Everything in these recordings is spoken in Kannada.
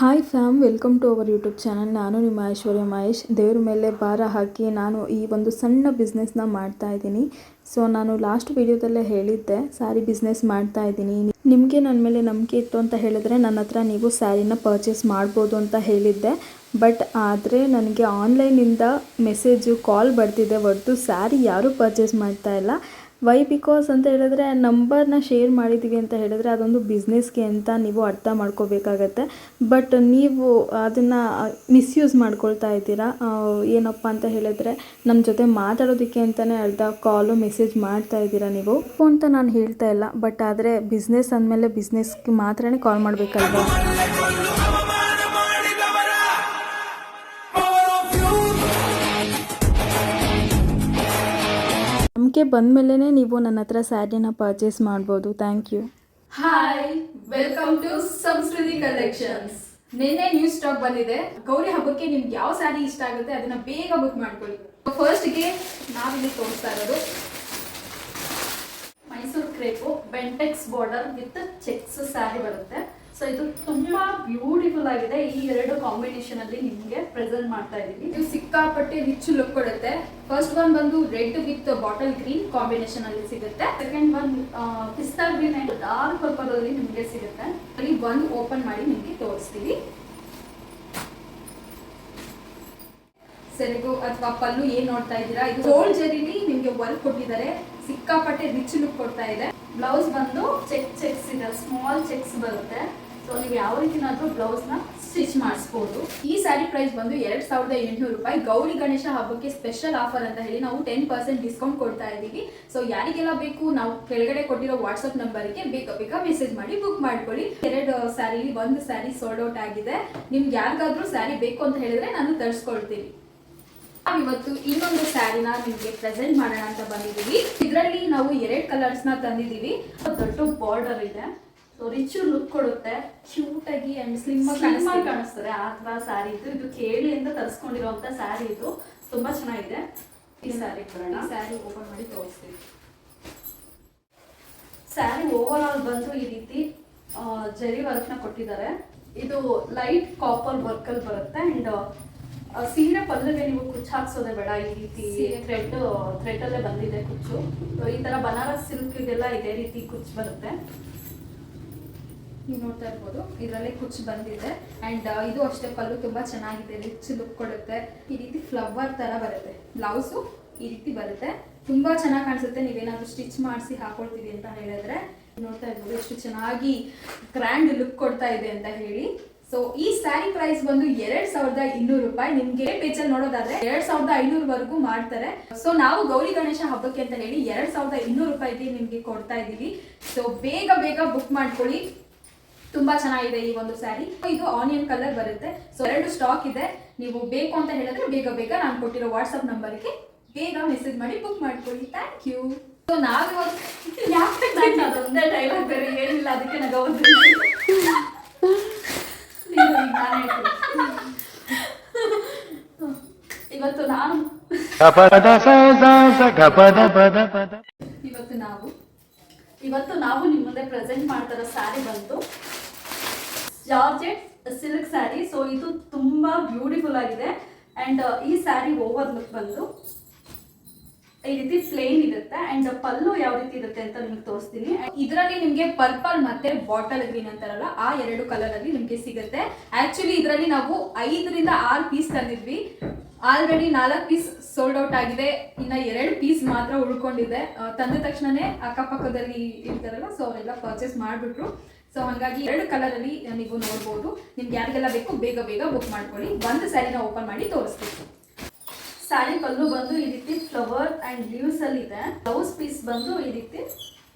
Hi fam welcome to our YouTube channel ನಾನು ನಿಮ್ಮ ಐಶ್ವರ್ಯ ಮಹೇಶ್. ದೇವ್ರ ಮೇಲೆ ಭಾರ ಹಾಕಿ ನಾನು ಈ ಒಂದು ಸಣ್ಣ ಬಿಸ್ನೆಸ್ನ ಮಾಡ್ತಾ ಇದ್ದೀನಿ. ಸೊ ನಾನು ಲಾಸ್ಟ್ ವಿಡಿಯೋದಲ್ಲೇ ಹೇಳಿದ್ದೆ ಸ್ಯಾರಿ ಬಿಸ್ನೆಸ್ ಮಾಡ್ತಾ ಇದ್ದೀನಿ. ನಿಮಗೆ ನನ್ನ ಮೇಲೆ ನಂಬಿಕೆ ಇತ್ತು ಅಂತ ಹೇಳಿದ್ರೆ ನನ್ನ ಹತ್ರ ನೀವು ಸ್ಯಾರಿನ ಪರ್ಚೇಸ್ ಮಾಡ್ಬೋದು ಅಂತ ಹೇಳಿದ್ದೆ. ಬಟ್ ಆದರೆ ನನಗೆ ಆನ್ಲೈನಿಂದ ಮೆಸೇಜು ಕಾಲ್ ಬರ್ತಿದೆ ಹೊರತು ಸ್ಯಾರಿ ಯಾರೂ ಪರ್ಚೇಸ್ ಮಾಡ್ತಾ ಇಲ್ಲ. ವೈ ಬಿಕಾಸ್ ಅಂತ ಹೇಳಿದ್ರೆ ನಂಬರ್ನ ಶೇರ್ ಮಾಡಿದ್ದೀವಿ ಅಂತ ಹೇಳಿದ್ರೆ ಅದೊಂದು ಬಿಸ್ನೆಸ್ಗೆ ಅಂತ ನೀವು ಅರ್ಥ ಮಾಡ್ಕೋಬೇಕಾಗತ್ತೆ. ಬಟ್ ನೀವು ಅದನ್ನು ಮಿಸ್ಯೂಸ್ ಮಾಡ್ಕೊಳ್ತಾ ಇದ್ದೀರಾ? ಏನಪ್ಪ ಅಂತ ಹೇಳಿದ್ರೆ ನಮ್ಮ ಜೊತೆ ಮಾತಾಡೋದಕ್ಕೆ ಅಂತಲೇ ಅರ್ಧ ಕಾಲು ಮೆಸೇಜ್ ಮಾಡ್ತಾ ಇದ್ದೀರಾ ನೀವು? ಅಂತ ನಾನು ಹೇಳ್ತಾ ಇಲ್ಲ ಬಟ್ ಆದರೆ ಬಿಸ್ನೆಸ್ ಅಂದಮೇಲೆ ಬಿಸ್ನೆಸ್ಗೆ ಮಾತ್ರನೇ ಕಾಲ್ ಮಾಡಬೇಕಲ್ವಾ? ನಂಬಿಕೆ ಬಂದಮೇಲೇ ನೀವು ನನ್ನ ಹತ್ರ ಸ್ಯಾರಿನ ಪರ್ಚೇಸ್ ಮಾಡ್ಬೋದು. Thank you hi welcome to Sanskriti collections ನಿನ್ನೆ ನ್ಯೂ ಸ್ಟಾಕ್ ಬಂದಿದೆ. ಗೌರಿ ಹಬ್ಬಕ್ಕೆ ನಿಮ್ಗೆ ಯಾವ ಸ್ಯಾರಿ ಇಷ್ಟ ಆಗುತ್ತೆ ಅದನ್ನ ಬೇಗ ಬುಕ್ ಮಾಡ್ಕೊಳ್ಳಿ. ಫಸ್ಟ್ಗೆ ನಾವಿಲ್ಲಿ ತೋರಿಸ್ತಾ ಇರೋದು Mysore crepe Bentex border with checks sari ಬರುತ್ತೆ. ಸೊ ಇದು ತುಂಬಾ ಬ್ಯೂಟಿಫುಲ್ ಆಗಿದೆ. ಈ ಎರಡು ಕಾಂಬಿನೇಷನ್ ಅಲ್ಲಿ ನಿಮ್ಗೆ ಪ್ರೆಸೆಂಟ್ ಮಾಡ್ತಾ ಇದೀವಿ ಇದು ಸಿಕ್ಕಾಪಟ್ಟೆ ರಿಚ್ ಲುಕ್ ಕೊಡುತ್ತೆ. ಫಸ್ಟ್ ಒನ್ ಬಂದು red with bottle green combination ಅಲ್ಲಿ ಸಿಗುತ್ತೆ. Second one pista green and dark purple ಅಲ್ಲಿ ನಿಮ್ಗೆ ಸಿಗುತ್ತೆ. ಅಲ್ಲಿ ಒಂದು ಓಪನ್ ಮಾಡಿ ನಿಮ್ಗೆ ತೋರಿಸ್ತೀವಿ ಸೆರಗು ಅಥವಾ ಪಲ್ಲು ಏನ್ ನೋಡ್ತಾ ಇದ್ದೀರಾ? ಇದು ಸೋಲ್ ಜರಿಲಿ ನಿಮ್ಗೆ ವರ್ಕ್ ಕೊಟ್ಟಿದ್ದಾರೆ. ಸಿಕ್ಕಾಪಟ್ಟೆ ರಿಚ್ ಲುಕ್ ಕೊಡ್ತಾ ಇದೆ. ಬ್ಲೌಸ್ ಬಂದು ಚೆಕ್ ಚೆಕ್ಸ್ ಇದೆ. ಸ್ಮಾಲ್ ಚೆಕ್ಸ್ ಬರುತ್ತೆ. ಸೊ ನೀವು ಯಾವ ರೀತಿನಾದ್ರೂ ಬ್ಲೌಸ್ನ ಸ್ಟಿಚ್ ಮಾಡಿಸ್ಬೋದು. ಈ ಸ್ಯಾರಿ ಪ್ರೈಸ್ ಬಂದು ಎರಡ್ ಸಾವಿರದ ಎಂಟುನೂರು ರೂಪಾಯಿ. ಗೌರಿ ಗಣೇಶ ಹಬ್ಬಕ್ಕೆ ಸ್ಪೆಷಲ್ ಆಫರ್ ಅಂತ ಹೇಳಿ ನಾವು ಟೆನ್ ಪರ್ಸೆಂಟ್ ಡಿಸ್ಕೌಂಟ್ ಕೊಡ್ತಾ ಇದ್ದೀವಿ. ಸೊ ಯಾರಿಗೆಲ್ಲ ಬೇಕು, ನಾವು ಕೆಳಗಡೆ ಕೊಟ್ಟಿರೋ ವಾಟ್ಸ್ಆಪ್ ನಂಬರ್ಗೆ ಬೇಗ ಬೇಗ ಮೆಸೇಜ್ ಮಾಡಿ ಬುಕ್ ಮಾಡ್ಕೊಳ್ಳಿ. ಎರಡು ಸ್ಯಾರಿ ಒಂದು ಸ್ಯಾರಿ ಸೋಲ್ಡ್ ಔಟ್ ಆಗಿದೆ. ನಿಮ್ಗೆ ಯಾರಿಗಾದ್ರೂ ಸ್ಯಾರಿ ಬೇಕು ಅಂತ ಹೇಳಿದ್ರೆ ನಾನು ತರಿಸ್ಕೊಳ್ತೀನಿ. ಇವತ್ತು ಇನ್ನೊಂದು ಸ್ಯಾರಿನ ನಿಮ್ಗೆ ಪ್ರೆಸೆಂಟ್ ಮಾಡೋಣ ಅಂತ ಬಂದಿದ್ದೀವಿ. ಇದರಲ್ಲಿ ನಾವು ಎರಡ್ ಕಲರ್ಸ್ನ ತಂದಿದ್ದೀವಿ. ದೊಡ್ಡ ಬಾರ್ಡರ್ ಇದೆ. ಸೊ ರಿಚ್ ಲುಕ್ ಕೊಡುತ್ತೆ. ಕ್ಯೂಟ್ ಆಗಿ ಅಂಡ್ ಸ್ಲಿಮ್ ಆಗಿ ಕಾಣಿಸ್ತದೆ. ಆ ಸಾರಿ ಸ್ಯಾರಿ ಇದು ಇದು ಅಂತ ತರಿಸ್ಕೊಂಡಿರುವಂತ ಸ್ಯಾರಿ ಇದು. ತುಂಬಾ ಚೆನ್ನಾಗಿದೆ. ಈ ಸ್ಯಾರಿ ಬರೋಣ ಸ್ಯಾರಿ ಓಪನ್ ಮಾಡಿ ತೋರಿಸ್ತೀವಿ ಸ್ಯಾರಿ ಓವರ್ ಆಲ್ ಬಂದು ಈ ರೀತಿ ಜರಿ ವರ್ಕ್ನ ಕೊಟ್ಟಿದ್ದಾರೆ. ಇದು ಲೈಟ್ ಕಾಪರ್ ವರ್ಕ್ ಅಲ್ಲಿ ಬರುತ್ತೆ. ಅಂಡ್ ಸೀರೆ ಪಲ್ಲುಗೆ ನೀವು ಕುಚ್ಚು ಹಾಕ್ಸೋದೇ ಬೇಡ ಈ ರೀತಿ ಥ್ರೆಡ್ ಥ್ರೆಡ್ ಅಲ್ಲೇ ಬಂದಿದೆ ಕುಚ್ಚು. ಈ ತರ ಬನಾರಸ್ ಸಿಲ್ಕ್ ಇದೆಲ್ಲ ಇದೇ ರೀತಿ ಕುಚ್ಚು ಬರುತ್ತೆ. ನೀವು ನೋಡ್ತಾ ಇರ್ಬೋದು ಇದರಲ್ಲಿ ಕುಚ್ಚು ಬಂದಿದೆ. ಅಂಡ್ ಇದು ಅಷ್ಟೇ ಪಲ್ಲು ತುಂಬಾ ಚೆನ್ನಾಗಿದೆ ರಿಚ್ ಲುಕ್ ಕೊಡುತ್ತೆ. ಈ ರೀತಿ ಫ್ಲವರ್ ತರ ಬರುತ್ತೆ. ಬ್ಲೌಸು ಈ ರೀತಿ ಬರುತ್ತೆ. ತುಂಬಾ ಚೆನ್ನಾಗಿ ಕಾಣಿಸುತ್ತೆ. ನೀವೇನಾದ್ರು ಸ್ಟಿಚ್ ಮಾಡಿಸಿ ಹಾಕೊಳ್ತೀವಿ ಅಂತ ಹೇಳಿದ್ರೆ. ನೋಡ್ತಾ ಇರ್ಬೋದು ಎಷ್ಟು ಚೆನ್ನಾಗಿ ಗ್ರ್ಯಾಂಡ್ ಲುಕ್ ಕೊಡ್ತಾ ಇದೆ ಅಂತ ಹೇಳಿ. ಸೊ ಈ ಸ್ಯಾರಿ ಪ್ರೈಸ್ ಬಂದು ಎರಡ್ ಸಾವಿರದ ಇನ್ನೂರು ರೂಪಾಯಿ. ನಿಮ್ಗೆ ಪೇಜಲ್ಲಿ ನೋಡೋದಾದ್ರೆ ಎರಡ್ ಸಾವಿರದ ಐನೂರವರೆಗೂ ಮಾಡ್ತಾರೆ. ಸೊ ನಾವು ಗೌರಿ ಗಣೇಶ ಹಬ್ಬಕ್ಕೆ ಅಂತ ಹೇಳಿ ಎರಡ್ ಸಾವಿರದ ಇನ್ನೂರು ರೂಪಾಯಿಗೆ ನಿಮ್ಗೆ ಕೊಡ್ತಾ ಇದೀವಿ ಸೊ ಬೇಗ ಬೇಗ ಬುಕ್ ಮಾಡ್ಕೊಳ್ಳಿ. ತುಂಬಾ ಚೆನ್ನಾಗಿದೆ ಈ ಒಂದು ಸ್ಯಾರಿ. ಇದು ಆನಿಯನ್ ಕಲರ್ ಬರುತ್ತೆ. ಸೊ ಎರಡು ಸ್ಟಾಕ್ ಇದೆ. ನೀವು ಬೇಕು ಅಂತ ಹೇಳಿದ್ರೆ ಬೇಗ ಬೇಗ ನಾನು ಕೊಟ್ಟಿರೋ ವಾಟ್ಸ್ಆಪ್ ನಂಬರ್ಗೆ ಬೇಗ ಮೆಸೇಜ್ ಮಾಡಿ ಬುಕ್ ಮಾಡ್ಕೊಳ್ಳಿ. ಥ್ಯಾಂಕ್ ಯು ಸೊ ನಾವು ಯಾಕೆ ಅದೊಂದೇ ಡೈಲಾಗ್ ಬೇರೆ ಏನಿಲ್ಲ. ಅದಕ್ಕೆ ನಗವದ್ದು ಇವತ್ತು ನಾನು ಇವತ್ತು ನಾವು ಇವತ್ತು ನಾವು ನಿಮ್ಮ ಮುಂದೆ ಪ್ರೆಸೆಂಟ್ ಮಾಡ್ತಾರೋ ಸ್ಯಾರಿ ಬಂತು. ಜಾರ್ಜೆಟ್ ಸಿಲ್ಕ್ ಸ್ಯಾರಿ ಸೊ ಇದು ತುಂಬಾ ಬ್ಯೂಟಿಫುಲ್ ಆಗಿದೆ. ಅಂಡ್ ಈ ಸ್ಯಾರಿ ಓವರ್ ಲುಕ್ ಬಂದು ಈ ರೀತಿ ಪ್ಲೇನ್ ಇರುತ್ತೆ ಅಂಡ್ ಪಲ್ಲು ಯಾವ ರೀತಿ ಇರುತ್ತೆ ಅಂತ ನಿಮ್ಗೆ ತೋರಿಸ್ತೀನಿ. ಇದರಲ್ಲಿ ನಿಮ್ಗೆ ಪರ್ಪಲ್ ಮತ್ತೆ ಬಾಟಲ್ ಗ್ರೀನ್ ಅಂತಾರಲ್ಲ, ಆ ಎರಡು ಕಲರ್ ಅಲ್ಲಿ ನಿಮ್ಗೆ ಸಿಗುತ್ತೆ. ಆಕ್ಚುಲಿ ಇದರಲ್ಲಿ ನಾವು ಐದರಿಂದ ಆರು ಪೀಸ್ ತಂದಿದ್ವಿ. ಆಲ್ರೆಡಿ ನಾಲ್ಕು ಪೀಸ್ ಸೋಲ್ಡ್ ಔಟ್ ಆಗಿದೆ. ಇನ್ನ ಎರಡು ಪೀಸ್ ಮಾತ್ರ ಉಳ್ಕೊಂಡಿದೆ. ತಂದ ತಕ್ಷಣನೇ ಅಕ್ಕಪಕ್ಕದಲ್ಲಿ ಇರ್ತಾರಲ್ಲ ಸೊ ಅವರೆಲ್ಲ ಪರ್ಚೇಸ್ ಮಾಡಿಬಿಟ್ರು. ಸೊ ಹಾಗಾಗಿ ಎರಡು ಕಲರ್ ಅಲ್ಲಿ ನೀವು ನೋಡ್ಬೋದು. ನಿಮ್ಗೆ ಯಾರಿಗೆಲ್ಲ ಬೇಕು, ಬೇಗ ಬೇಗ ಬುಕ್ ಮಾಡ್ಕೊಳ್ಳಿ. ಒಂದು ಸ್ಯಾರಿನ ಓಪನ್ ಮಾಡಿ ತೋರಿಸ್ತೀನಿ. ಸ್ಯಾರಿ ಪಲ್ಲು ಬಂದು ಈ ರೀತಿ ಫ್ಲವರ್ ಅಂಡ್ ಲೀವ್ಸ್ ಅಲ್ಲಿ ಇದೆ ಬ್ಲೌಸ್ ಪೀಸ್ ಬಂದು ಈ ರೀತಿ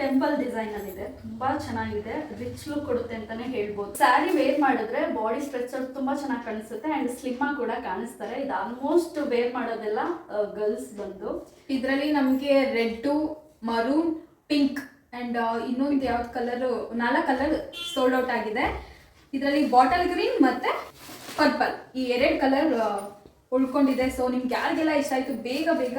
ಟೆಂಪಲ್ ಡಿಸೈನ್ ಅಲ್ಲಿ ಇದೆ ತುಂಬಾ ಚೆನ್ನಾಗಿದೆ. ರಿಚ್ ಲುಕ್ ಕೊಡುತ್ತೆ ಅಂತಾನೆ ಹೇಳ್ಬೋದು. ಸ್ಯಾರಿ ವೇರ್ ಮಾಡಿದ್ರೆ ಬಾಡಿ ಸ್ಟ್ರೆಚರ್ ತುಂಬಾ ಚೆನ್ನಾಗಿ ಕಾಣಿಸುತ್ತೆ ಅಂಡ್ ಸ್ಲಿಮ್ ಆಗಿ ಕೂಡ ಕಾಣಿಸ್ತಾರೆ. ಇದು ಆಲ್ಮೋಸ್ಟ್ ವೇರ್ ಮಾಡೋದೆಲ್ಲ ಗರ್ಲ್ಸ್ ಬಂದು. ಇದರಲ್ಲಿ ನಮಗೆ ರೆಡ್ ಮರೂನ್ ಪಿಂಕ್ ಅಂಡ್ ಇನ್ನೊಂದು ಯಾವ್ದು ಕಲರ್ ನಾಲ್ಕು ಕಲರ್ ಸೋಲ್ಡ್ ಔಟ್ ಆಗಿದೆ. ಇದರಲ್ಲಿ ಬಾಟಲ್ ಗ್ರೀನ್ ಮತ್ತೆ ಪರ್ಪಲ್ ಈ ಎರಡು ಕಲರ್ ಉಳ್ಕೊಂಡಿದೆ. ಸೊ ನಿಮ್ಗೆ ಯಾರಿಗೆಲ್ಲ ಇಷ್ಟ ಆಯ್ತು ಬೇಗ ಬೇಗ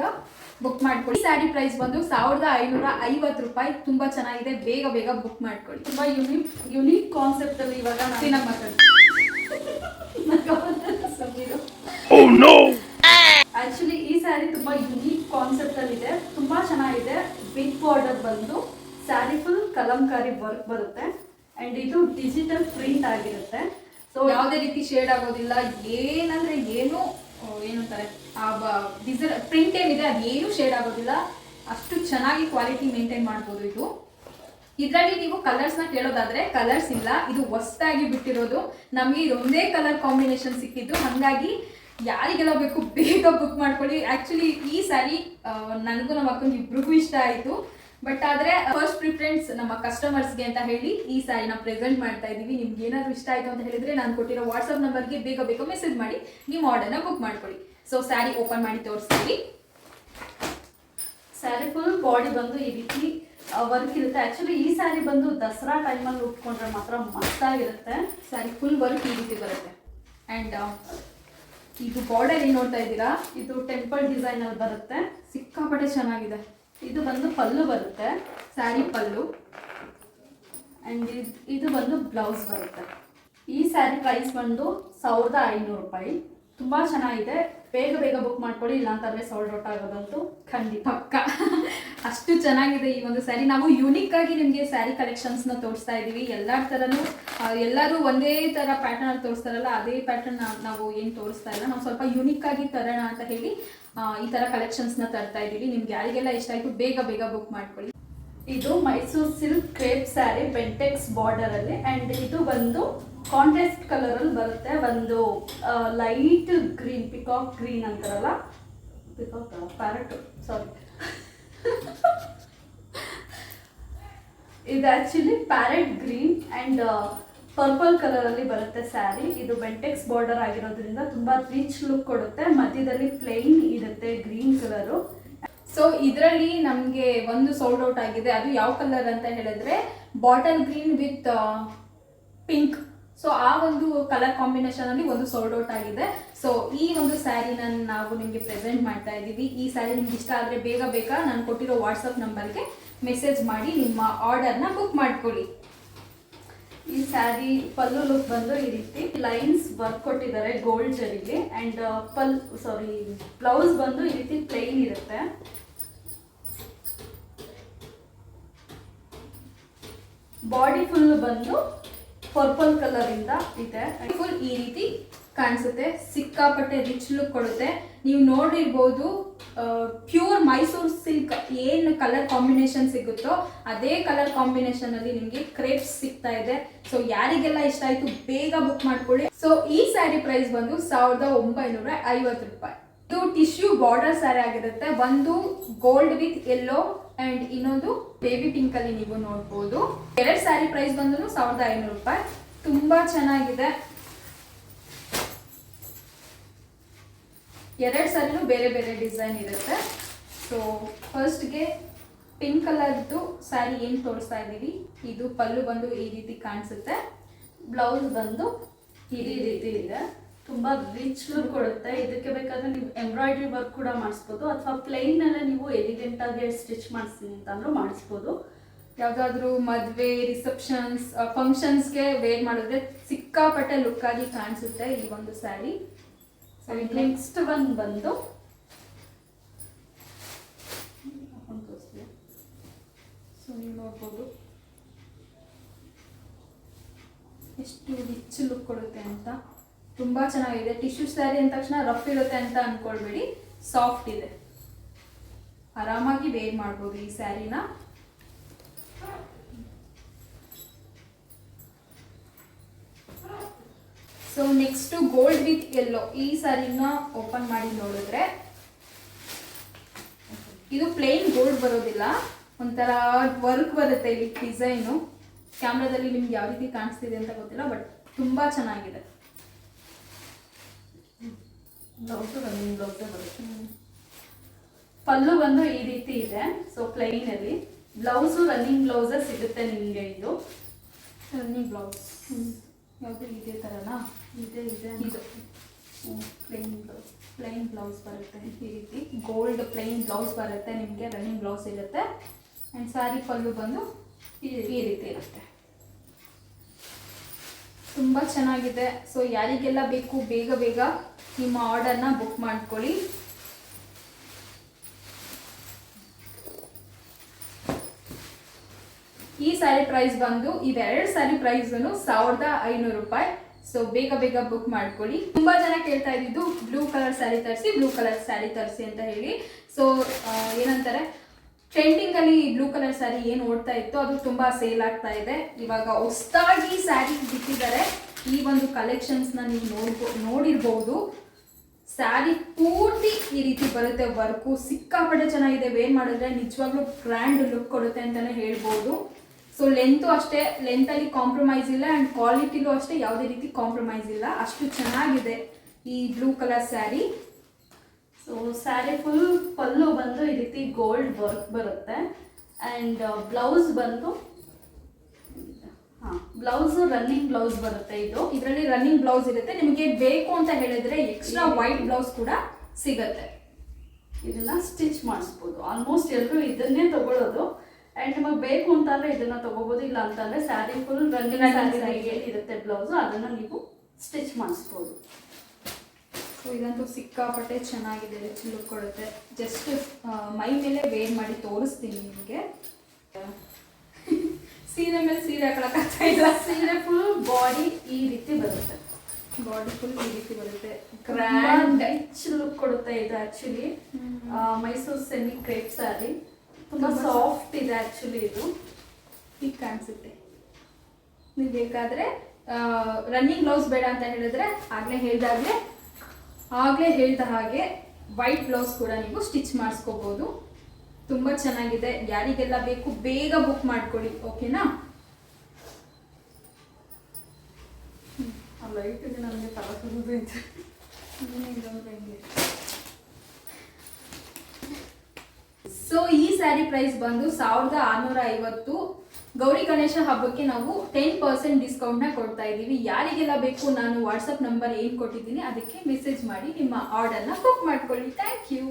ಬುಕ್ ಮಾಡ್ಕೊಳ್ಳಿ. ಸ್ಯಾರಿ ಪ್ರೈಸ್ ಬಂದು ಸಾವಿರದ ಐನೂರ ಐವತ್ತು ರೂಪಾಯಿ. ತುಂಬಾ ಚೆನ್ನಾಗಿದೆ. ಬೇಗ ಬೇಗ ಬುಕ್ ಮಾಡ್ಕೊಳ್ಳಿ. ತುಂಬಾ ಯುನಿಕ್ ಯುನಿಕ್ ಕಾನ್ಸೆಪ್ಟ್ ಅಲ್ಲಿ ಇವಾಗ ನಾನು ಮಾತಾಡ್ತೀನಿ ಆಕ್ಚುಲಿ ಈ ಸ್ಯಾರಿ ತುಂಬಾ ಯುನೀಕ್ ಕಾನ್ಸೆಪ್ಟ್ ಅಲ್ಲಿ ಇದೆ. ತುಂಬಾ ಚೆನ್ನಾಗಿದೆ. ಬಿಗ್ ಬಾರ್ಡರ್ ಬಂದು ಸ್ಯಾರಿ ಫುಲ್ ಕಲಂಕಾರಿ ವರ್ಕ್ ಬರುತ್ತೆ. ಅಂಡ್ ಇದು ಡಿಜಿಟಲ್ ಪ್ರಿಂಟ್ ಆಗಿರುತ್ತೆ. ಸೊ ಯಾವುದೇ ರೀತಿ ಶೇಡ್ ಆಗೋದಿಲ್ಲ. ಏನಂದ್ರೆ ಏನು ಏನಂತಾರೆ, ಆ ಡಿಸೈನ್ ಪ್ರಿಂಟ್ ಏನಿದೆ ಅದು ಏನು ಶೇಡ್ ಆಗೋದಿಲ್ಲ. ಅಷ್ಟು ಚೆನ್ನಾಗಿ ಕ್ವಾಲಿಟಿ ಮೇಂಟೈನ್ ಮಾಡ್ಬೋದು ಇದು. ಇದರಲ್ಲಿ ನೀವು ಕಲರ್ಸ್ನ ಕೇಳೋದಾದ್ರೆ ಕಲರ್ಸ್ ಇಲ್ಲ. ಇದು ಹೊಸದಾಗಿ ಬಿಟ್ಟಿರೋದು. ನಮಗೆ ಇದೊಂದೇ ಕಲರ್ ಕಾಂಬಿನೇಷನ್ ಸಿಕ್ಕಿದ್ದು. ಹಾಗಾಗಿ ಯಾರಿಗೆಲ್ಲ ಬೇಕು ಬೇಗ ಬುಕ್ ಮಾಡ್ಕೊಳ್ಳಿ. ಆ್ಯಕ್ಚುಲಿ ಈ ಸಾರಿ ನನಗೂ ನಮ್ಮ ಅಕ್ಕನಿಗೆ ಇಬ್ರಿಗೂ ಇಷ್ಟ ಆಯಿತು. ಬಟ್ ಆದ್ರೆ ಫಸ್ಟ್ ಪ್ರಿಫರೆನ್ಸ್ ನಮ್ಮ ಕಸ್ಟಮರ್ಸ್ಗೆ ಅಂತ ಹೇಳಿ ಈ ಸ್ಯಾರಿನ ಪ್ರೆಸೆಂಟ್ ಮಾಡ್ತಾ ಇದೀವಿ ನಿಮ್ಗೆ ಏನಾದರೂ ಇಷ್ಟ ಆಯ್ತು ಅಂತ ಹೇಳಿದ್ರೆ ನಾನು ಕೊಟ್ಟಿರೋ ವಾಟ್ಸಪ್ ನಂಬರ್ಗೆ ಬೇಗ ಬೇಗ ಮೆಸೇಜ್ ಮಾಡಿ ನಿಮ್ಮ ಆರ್ಡರ್ನ ಬುಕ್ ಮಾಡ್ಕೊಳ್ಳಿ. ಸೊ ಸ್ಯಾರಿ ಓಪನ್ ಮಾಡಿ ತೋರಿಸ್ತೀವಿ. ಸ್ಯಾರಿ ಫುಲ್ ಬಾಡಿ ಬಂದು ಈ ರೀತಿ ವರ್ಕ್ ಇರುತ್ತೆ. ಆಕ್ಚುಲಿ ಈ ಸ್ಯಾರಿ ಬಂದು ದಸರಾ ಟೈಮಲ್ಲಿ ಉಟ್ಕೊಂಡ್ರೆ ಮಾತ್ರ ಮಸ್ತಾಗಿರುತ್ತೆ ಸ್ಯಾರಿ ಫುಲ್ ವರ್ಕ್ ಈ ರೀತಿ ಬರುತ್ತೆ. ಆ್ಯಂಡ್ ಇದು ಬಾರ್ಡರ್ ಏನು ನೋಡ್ತಾ ಇದ್ದೀರಾ? ಇದು ಟೆಂಪಲ್ ಡಿಸೈನ್ ಅಲ್ಲಿ ಬರುತ್ತೆ. ಸಿಕ್ಕಾಪಟ್ಟೆ ಚೆನ್ನಾಗಿದೆ. ಇದು ಬಂದು ಪಲ್ಲು ಬರುತ್ತೆ, ಸ್ಯಾರಿ ಪಲ್ಲು. ಅಂಡ್ ಇದು ಬಂದು ಬ್ಲೌಸ್ ಬರುತ್ತೆ. ಈ ಸ್ಯಾರಿ ಪ್ರೈಸ್ ಬಂದು ಸಾವಿರದ ಐನೂರು ರೂಪಾಯಿ. ತುಂಬಾ ಚೆನ್ನಾಗಿದೆ. ಬೇಗ ಬೇಗ ಬುಕ್ ಮಾಡ್ಕೊಳ್ಳಿ, ಇಲ್ಲಾಂತಂದ್ರೆ ಸೋಲ್ಡ್ ಔಟ್ ಆಗೋದಂತೂ ಖಂಡಿತ ಪಕ್ಕ. ಅಷ್ಟು ಚೆನ್ನಾಗಿದೆ ಈ ಒಂದು ಸ್ಯಾರಿ ನಾವು ಯುನೀಕ್ ಆಗಿ ನಿಮಗೆ ಸ್ಯಾರಿ ಕಲೆಕ್ಷನ್ಸ್ನ ತೋರಿಸ್ತಾ ಇದ್ದೀವಿ. ಎಲ್ಲರ ಥರನೂ ಎಲ್ಲರೂ ಒಂದೇ ಥರ ಪ್ಯಾಟರ್ನ್ ಅಲ್ಲಿ ತೋರಿಸ್ತಾರಲ್ಲ, ಅದೇ ಪ್ಯಾಟರ್ನ್ ನಾವು ಏನು ತೋರಿಸ್ತಾ ಇಲ್ಲ. ನಾವು ಸ್ವಲ್ಪ ಯುನೀಕ್ ಆಗಿ ತರೋಣ ಅಂತ ಹೇಳಿ ಈ ಥರ ಕಲೆಕ್ಷನ್ಸ್ನ ತರ್ತಾ ಇದ್ದೀವಿ. ನಿಮ್ಗೆ ಯಾರಿಗೆಲ್ಲ ಇಷ್ಟ ಆಯಿತು, ಬೇಗ ಬೇಗ ಬುಕ್ ಮಾಡ್ಕೊಳ್ಳಿ. ಇದು Mysore silk crepe sari Bentex border ಅಲ್ಲಿ ಅಂಡ್ ಇದು ಬಂದು ಕಾಂಟ್ರಾಸ್ಟ್ ಕಲರ್ ಅಲ್ಲಿ ಬರುತ್ತೆ. ಒಂದು ಲೈಟ್ ಗ್ರೀನ್ ಪಿಕಾಕ್ ಗ್ರೀನ್ ಅಂತಾರಲ್ಲ? ಪಿಕಾಕ್ ಪ್ಯಾರಟ್ ಸಾರಿ ಇದು actually parrot green and purple colour ಅಲ್ಲಿ ಬರುತ್ತೆ ಸ್ಯಾರಿ ಇದು ಬೆಂಟೆಕ್ಸ್ ಬಾರ್ಡರ್ ಆಗಿರೋದ್ರಿಂದ ತುಂಬಾ ರಿಚ್ ಲುಕ್ ಕೊಡುತ್ತೆ. ಮಧ್ಯದಲ್ಲಿ ಪ್ಲೈನ್ ಇರುತ್ತೆ ಗ್ರೀನ್ ಕಲರು ಸೊ ಇದರಲ್ಲಿ ನಮಗೆ ಒಂದು ಸೋಲ್ಡ್ ಔಟ್ ಆಗಿದೆ. ಅದು ಯಾವ ಕಲರ್ ಅಂತ ಹೇಳಿದ್ರೆ bottle green with pink so ಆ ಒಂದು ಕಲರ್ ಕಾಂಬಿನೇಷನ್ ಅಲ್ಲಿ ಒಂದು ಸೋಲ್ಡ್ ಔಟ್ ಆಗಿದೆ. ಸೊ ಈ ಒಂದು ಸ್ಯಾರಿನ ನಾವು ನಿಮಗೆ ಪ್ರೆಸೆಂಟ್ ಮಾಡ್ತಾ ಇದ್ದೀವಿ. ಈ ಸ್ಯಾರಿ ನಿಮ್ಗೆ ಇಷ್ಟ ಆದರೆ ಬೇಗ ಬೇಗ ನಾನು ಕೊಟ್ಟಿರೋ ವಾಟ್ಸಪ್ ನಂಬರ್ಗೆ ಮೆಸೇಜ್ ಮಾಡಿ ನಿಮ್ಮ ಆರ್ಡರ್ನ ಬುಕ್ ಮಾಡ್ಕೊಳ್ಳಿ. ಈ ಸ್ಯಾರಿ ಪಲ್ಲು ಲುಕ್ ಬಂದು ಈ ರೀತಿ ಲೈನ್ಸ್ ವರ್ಕ್ ಕೊಟ್ಟಿದ್ದಾರೆ ಗೋಲ್ಡ್ ಜರಿಗೆ ಅಂಡ್ ಪಲ್ ಸಾರಿ ಬ್ಲೌಸ್ ಬಂದು ಈ ರೀತಿ ಪ್ಲೈನ್ ಇರುತ್ತೆ. ಬಾಡಿ ಫುಲ್ ಬಂದು ಪರ್ಪಲ್ ಕಲರಿಂದ ಇದೆ. ಫುಲ್ ಈ ರೀತಿ ಕಾಣಿಸುತ್ತೆ. ಸಿಕ್ಕಾಪಟ್ಟೆ ರಿಚ್ ಲುಕ್ ಕೊಡುತ್ತೆ. ನೀವು ನೋಡಿರ್ಬೋದು ಪ್ಯೂರ್ ಮೈಸೂರು ಸಿಲ್ಕ್ ಏನು ಕಲರ್ ಕಾಂಬಿನೇಷನ್ ಸಿಗುತ್ತೋ ಅದೇ ಕಲರ್ ಕಾಂಬಿನೇಷನ್ ಅಲ್ಲಿ ನಿಮಗೆ ಕ್ರೇಪ್ಸ್ ಸಿಗ್ತಾ ಇದೆ. ಸೊ ಯಾರಿಗೆಲ್ಲ ಇಷ್ಟ ಆಯ್ತು, ಬೇಗ ಬುಕ್ ಮಾಡ್ಕೊಳ್ಳಿ. ಸೊ ಈ ಸ್ಯಾರಿ ಪ್ರೈಸ್ ಬಂದು ಸಾವಿರದ ಒಂಬೈನೂರ ಐವತ್ತು ರೂಪಾಯಿ. ಇದು ಟಿಶ್ಯೂ ಬಾರ್ಡರ್ ಸ್ಯಾರಿ ಆಗಿರುತ್ತೆ. ಒಂದು ಗೋಲ್ಡ್ ವಿತ್ ಯೆಲ್ಲೋ ಅಂಡ್ ಇನ್ನೊಂದು ಬೇಬಿ ಪಿಂಕ್ ಅಲ್ಲಿ ನೀವು ನೋಡಬಹುದು ಎರಡು ಸ್ಯಾರಿ ಪ್ರೈಸ್ ಬಂದು ಸಾವಿರದ ಐನೂರು ರೂಪಾಯಿ. ತುಂಬಾ ಚೆನ್ನಾಗಿದೆ. ಎರಡ್ ಸ್ಯಾರಿನೂ ಬೇರೆ ಬೇರೆ ಡಿಸೈನ್ ಇರುತ್ತೆ. ಸೊ ಫಸ್ಟ್ಗೆ ಪಿಂಕ್ ಕಲರ್ದು ಸ್ಯಾರಿ ಏನು ತೋರಿಸ್ತಾ ಇದ್ದೀವಿ? ಇದು ಪಲ್ಲು ಬಂದು ಈ ರೀತಿ ಕಾಣಿಸುತ್ತೆ. ಬ್ಲೌಸ್ ಬಂದು ಈ ರೀತಿ ಇದೆ. ತುಂಬಾ ರಿಚ್ ಲುಕ್ ಕೊಡುತ್ತೆ. ಇದಕ್ಕೆ ಬೇಕಾದ್ರೆ ನೀವು ಎಂಬ್ರಾಯ್ಡ್ರಿ ವರ್ಕ್ ಕೂಡ ಮಾಡಿಸ್ಬೋದು. ಅಥವಾ ಪ್ಲೈನ್ ಅಲ್ಲೇ ನೀವು ಎಲಿಗೆಂಟ್ ಆಗಿ ಸ್ಟಿಚ್ ಮಾಡಿಸ್ತೀನಿ ಅಂತಂದ್ರೂ ಮಾಡಿಸ್ಬೋದು. ಯಾವುದಾದ್ರೂ ಮದುವೆ ರಿಸೆಪ್ಷನ್ಸ್ ಫಂಕ್ಷನ್ಸ್ಗೆ ವೇರ್ ಮಾಡಿದ್ರೆ ಸಿಕ್ಕಾಪಟ್ಟೆ ಲುಕ್ ಆಗಿ ಕಾಣಿಸುತ್ತೆ ಈ ಒಂದು ಸ್ಯಾರಿ ನೆಕ್ಸ್ಟ್ ಒನ್ ಬಂದು ಸೊ ನೀವು ನೋಡ್ಬೋದು. ಎಷ್ಟು ರಿಚ್ ಲುಕ್ ಕೊಡುತ್ತೆ ಅಂತ. ತುಂಬ ಚೆನ್ನಾಗಿದೆ. ಟಿಶ್ಯೂ ಸ್ಯಾರಿ ಅಂದ ತಕ್ಷಣ ರಫ್ ಇರುತ್ತೆ ಅಂತ ಅಂದ್ಕೊಳ್ಬೇಡಿ ಸಾಫ್ಟ್ ಇದೆ. ಆರಾಮಾಗಿ ವೇರ್ ಮಾಡ್ಬೋದು ಈ ಸ್ಯಾರಿನ so next gold with yellow ಈ ಸ್ಯಾರಿನ ಓಪನ್ ಮಾಡಿ ನೋಡಿದ್ರೆ ಇದು ಪ್ಲೇನ್ ಗೋಲ್ಡ್ ಬರೋದಿಲ್ಲ. ಒಂಥರ ವರ್ಕ್ ಬರುತ್ತೆ ಇಲ್ಲಿ ಡಿಸೈನು ಕ್ಯಾಮ್ರಾದಲ್ಲಿ ನಿಮ್ಗೆ ಯಾವ ರೀತಿ ಕಾಣಿಸ್ತಿದೆ ಅಂತ ಗೊತ್ತಿಲ್ಲ ಬಟ್ ತುಂಬ ಚೆನ್ನಾಗಿದೆ. ಬ್ಲೌಸು ರನ್ನಿಂಗ್ ಬ್ಲೌಸೇ ಬರುತ್ತೆ ಪಲ್ಲು ಬಂದು ಈ ರೀತಿ ಇದೆ. ಸೊ ಪ್ಲೈನ್ ಅಲ್ಲಿ. ಬ್ಲೌಸು ರನ್ನಿಂಗ್ ಬ್ಲೌಸ್ ಸಿಗುತ್ತೆ ನಿಮಗೆ ಇದು. ರನ್ನಿಂಗ್ ಬ್ಲೌಸ್ ಯಾವುದು ಇದೇ ಥರನಾ ಇದೆ ಇದೆ ಇದು. ಪ್ಲೈನ್ ಬ್ಲೌಸ್ ಪ್ಲೈನ್ ಬ್ಲೌಸ್ ಬರುತ್ತೆ ಈ ರೀತಿ. ಗೋಲ್ಡ್ ಪ್ಲೈನ್ ಬ್ಲೌಸ್ ಬರುತ್ತೆ ನಿಮಗೆ ರನ್ನಿಂಗ್ ಬ್ಲೌಸ್ ಇರುತ್ತೆ. ಆ್ಯಂಡ್ ಸ್ಯಾರಿ ಪಲ್ಲು ಬಂದು ಈ ಈ ರೀತಿ ಇರುತ್ತೆ. ತುಂಬ ಚೆನ್ನಾಗಿದೆ. ಸೊ ಯಾರಿಗೆಲ್ಲ ಬೇಕು ಬೇಗ ಬೇಗ ನಿಮ್ಮ ಆರ್ಡರ್ನ ಬುಕ್ ಮಾಡ್ಕೊಳ್ಳಿ. ಈ ಸ್ಯಾರಿ ಪ್ರೈಸ್ ಬಂದು ಇವೆರಡು ಸ್ಯಾರಿ ಪ್ರೈಸ್ ಸಾವಿರದ ಐನೂರು ರೂಪಾಯಿ. ಸೊ ಬೇಗ ಬೇಗ ಬುಕ್ ಮಾಡ್ಕೊಳ್ಳಿ. ತುಂಬಾ ಜನ ಕೇಳ್ತಾ ಇದ್ದಿದ್ದು ಬ್ಲೂ ಕಲರ್ ಸ್ಯಾರಿ ತರಿಸಿ ಬ್ಲೂ ಕಲರ್ ಸ್ಯಾರಿ ತರಿಸಿ ಅಂತ ಹೇಳಿ. ಸೊ ಏನಂತಾರೆ? ಟ್ರೆಂಡಿಂಗ್ ಅಲ್ಲಿ ಬ್ಲೂ ಕಲರ್ ಸ್ಯಾರಿ ಏನು ಓಡ್ತಾ ಇತ್ತು ಅದು ತುಂಬಾ ಸೇಲ್ ಆಗ್ತಾ ಇದೆ. ಇವಾಗ ಹೊಸದಾಗಿ ಸ್ಯಾರಿ ಬಿಟ್ಟಿದ್ದಾರೆ. ಈ ಒಂದು ಕಲೆಕ್ಷನ್ಸ್ ನೀವು ನೋಡ್ಬೋ ನೋಡಿರ್ಬೋದು. ಸ್ಯಾರಿ ಪೂರ್ತಿ ಈ ರೀತಿ ಬರುತ್ತೆ, ವರ್ಕು. ಸಿಕ್ಕಾಪಟ್ಟೆ ಚೆನ್ನಾಗಿದೆ. ವೇರ್ ಮಾಡಿದ್ರೆ ನಿಜವಾಗ್ಲೂ ಗ್ರ್ಯಾಂಡ್ ಲುಕ್ ಕೊಡುತ್ತೆ ಅಂತಾನೆ ಹೇಳ್ಬೋದು. ಸೊ ಲೆಂತು ಅಷ್ಟೇ. ಲೆಂತಲ್ಲಿ ಕಾಂಪ್ರಮೈಸ್ ಇಲ್ಲ ಆ್ಯಂಡ್ ಕ್ವಾಲಿಟಿಲೂ ಅಷ್ಟೇ. ಯಾವುದೇ ರೀತಿ ಕಾಂಪ್ರಮೈಸ್ ಇಲ್ಲ. ಅಷ್ಟು ಚೆನ್ನಾಗಿದೆ ಈ blue colour sari. So sari full pallu ಬಂದು ಈ ರೀತಿ ಗೋಲ್ಡ್ ವರ್ಕ್ ಬರುತ್ತೆ. ಆ್ಯಂಡ್ ಬ್ಲೌಸ್ ಬಂದು ಹಾಂ ಬ್ಲೌಸ್ ರನ್ನಿಂಗ್ ಬ್ಲೌಸ್ ಬರುತ್ತೆ ಇದು. ಇದರಲ್ಲಿ ರನ್ನಿಂಗ್ ಬ್ಲೌಸ್ ಇರುತ್ತೆ. ನಿಮಗೆ ಬೇಕು ಅಂತ ಹೇಳಿದ್ರೆ ಎಕ್ಸ್ಟ್ರಾ ವೈಟ್ ಬ್ಲೌಸ್ ಕೂಡ ಸಿಗತ್ತೆ. ಇದನ್ನ ಸ್ಟಿಚ್ ಮಾಡಿಸ್ಬೋದು. ಆಲ್ಮೋಸ್ಟ್ ಎಲ್ಲರೂ ಇದನ್ನೇ ತಗೊಳ್ಳೋದು ಆ್ಯಂಡ್ ನಿಮಗೆ ಬೇಕು ಅಂತಂದ್ರೆ ಇದನ್ನ ತಗೋಬಹುದು ಇಲ್ಲ ಅಂತಂದ್ರೆ ಸ್ಯಾರಿ ಫುಲ್ ರನ್ನಿಂಗ್ ಇರುತ್ತೆ ಸ್ಯಾರಿ. ಏನಿರುತ್ತೆ ಬ್ಲೌಸು. ಅದನ್ನ ನೀವು ಸ್ಟಿಚ್ ಮಾಡಿಸ್ಬೋದು. ಸೊ ಇದಂತೂ ಸಿಕ್ಕಾಪಟ್ಟೆ ಚೆನ್ನಾಗಿದೆ. ರಿಚ್ ಲುಕ್ ಕೊಡುತ್ತೆ ಜಸ್ಟ್ ಮೈ ಮೇಲೆ ವೇರ್ ಮಾಡಿ ತೋರಿಸ್ತೀನಿ ನಿಮಗೆ. ಸೀರೆ ಮೇಲೆ ಸೀರೆ ಹಾಕೊಳಕ್ಕಾಗ್ತಾ ಇಲ್ಲ. ಸೀರೆ ಫುಲ್ ಬಾಡಿ ಈ ರೀತಿ ಬರುತ್ತೆ. ಬಾಡಿ ಫುಲ್ ಈ ರೀತಿ ಬರುತ್ತೆ. ಗ್ರ್ಯಾಂಡ್ ರಿಚ್ ಲುಕ್ ಕೊಡುತ್ತೆ ಇದು actually Mysore semi crepe sari ತುಂಬಾ ಸಾಫ್ಟ್ ಇದೆ ಆಕ್ಚುಲಿ ಇದು. ಈಗ ಕಾಣಿಸುತ್ತೆ. ನೀವು ಬೇಕಾದ್ರೆ ರನ್ನಿಂಗ್ ಬ್ಲೌಸ್ ಬೇಡ ಅಂತ ಹೇಳಿದ್ರೆ ಆಗ್ಲೇ ಹೇಳ್ದಾಗ್ಲೇ ಆಗ್ಲೇ ಹೇಳ್ದ ಹಾಗೆ ವೈಟ್ ಬ್ಲೌಸ್ ಕೂಡ ನೀವು ಸ್ಟಿಚ್ ಮಾಡಿಸ್ಕೋಬೋದು. ತುಂಬ ಚೆನ್ನಾಗಿದೆ. ಯಾರಿಗೆಲ್ಲ ಬೇಕು ಬೇಗ ಬುಕ್ ಮಾಡ್ಕೊಳ್ಳಿ ಓಕೆನಾ ಲೈಟಿಗೆ ಸುರಿದೈತೆ ಸೊ ಈ ಸ್ಯಾರಿ ಪ್ರೈಸ್ ಬಂದು ಸಾವಿರದ ಆರುನೂರ ಐವತ್ತು. ಗೌರಿ ಗಣೇಶ ಹಬ್ಬಕ್ಕೆ ನಾವು ಟೆನ್ ಪರ್ಸೆಂಟ್ ಡಿಸ್ಕೌಂಟ್ನ ಕೊಡ್ತಾ ಇದ್ದೀವಿ. ಯಾರಿಗೆಲ್ಲ ಬೇಕು ನಾನು ವಾಟ್ಸಪ್ ನಂಬರ್ ಏನು ಕೊಟ್ಟಿದ್ದೀನಿ ಅದಕ್ಕೆ ಮೆಸೇಜ್ ಮಾಡಿ ನಿಮ್ಮ ಆರ್ಡರ್ನ ಬುಕ್ ಮಾಡ್ಕೊಳ್ಳಿ. Thank you